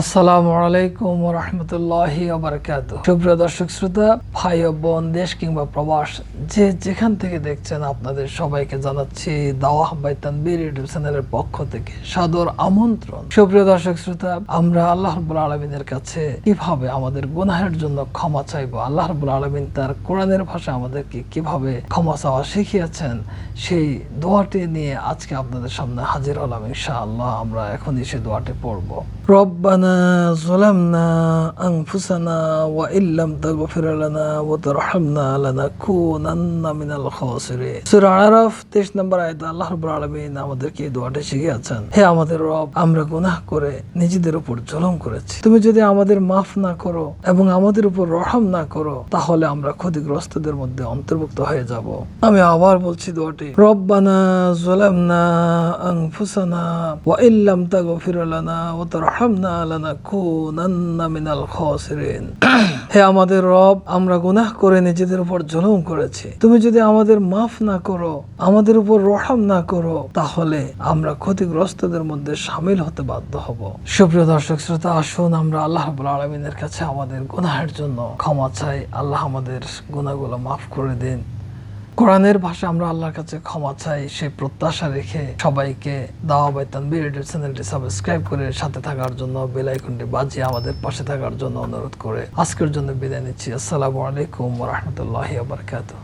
আসসালামু আলাইকুম রহমতুল্লাহ বারকাত সুপ্রিয় দর্শক শ্রোতা, ভাই ও বোন, দেশ কিংবা প্রবাস, যে যেখান থেকে দেখছেন আপনাদের সবাইকে জানাচ্ছি তানবীর ইউটিউব চ্যানেলের পক্ষ থেকে সাদর আমন্ত্রণ। সুপ্রিয় দর্শক শ্রোতা, আমরা আল্লাহ রাব্বুল আলমিনের কাছে কীভাবে আমাদের গুনাহের জন্য ক্ষমা চাইব? আল্লাহ রাব্বুল আলমিন তার কোরআনের ভাষা আমাদেরকে কীভাবে ক্ষমা চাওয়া শিখিয়েছেন? সেই দোয়াটি নিয়ে আজকে আপনাদের সামনে হাজির হলাম। ইনশাআল্লাহ আমরা এখনই সেই দোয়াটি পড়ব। ربنا ظلمنا أنفسنا وإن لم تغفر لنا وترحمنا لنكونن من الخاسرين সূরা আরাফ 23 নম্বর আয়াতে আল্লাহ রাব্বুল আলামিন আমাদেরকে এই দোয়াটি শিখিয়েছেন হে আমাদের রব আমরা গুনাহ করে নিজেদের উপর জুলুম করেছি তুমি যদি আমাদের মাফ না করো এবং আমাদের উপর রহম না করো তাহলে আমরা ক্ষতিগ্রস্তদের মধ্যে অন্তর্ভুক্ত হয়ে যাব আমি আবার বলছি দোয়াটি রব্বানা যালামনা আনফুসানা ওয়া ইল্লাম তাগফির লানা ওয়া তারহামনা লানাকুনান্না হে আমাদের রব, আমরা গুনাহ করে নিজেদের উপর জুলুম করেছি। তুমি যদি আমাদের মাফ না করো, আমাদের উপর রহম না করো, তাহলে আমরা ক্ষতিগ্রস্তদের মধ্যে সামিল হতে বাধ্য হব। সুপ্রিয় দর্শক শ্রোতা, আসুন আমরা আল্লাহ আলামিনের কাছে আমাদের গুনাহের জন্য ক্ষমা চাই। আল্লাহ আমাদের গুনাহগুলো মাফ করে দিন। কোরআনের ভাষা আমরা আল্লাহর কাছে ক্ষমা চাই, সেই প্রত্যাশা রেখে সবাইকে দাওয়া বাই বিরেডের চ্যানেলটি সাবস্ক্রাইব করে সাথে থাকার জন্য বেলাইকনটি বাজিয়ে আমাদের পাশে থাকার জন্য অনুরোধ করে আজকের জন্য বিদায় নিচ্ছি। আসসালামু আলাইকুম রহমতুল্লাহ বারাকাতুহু।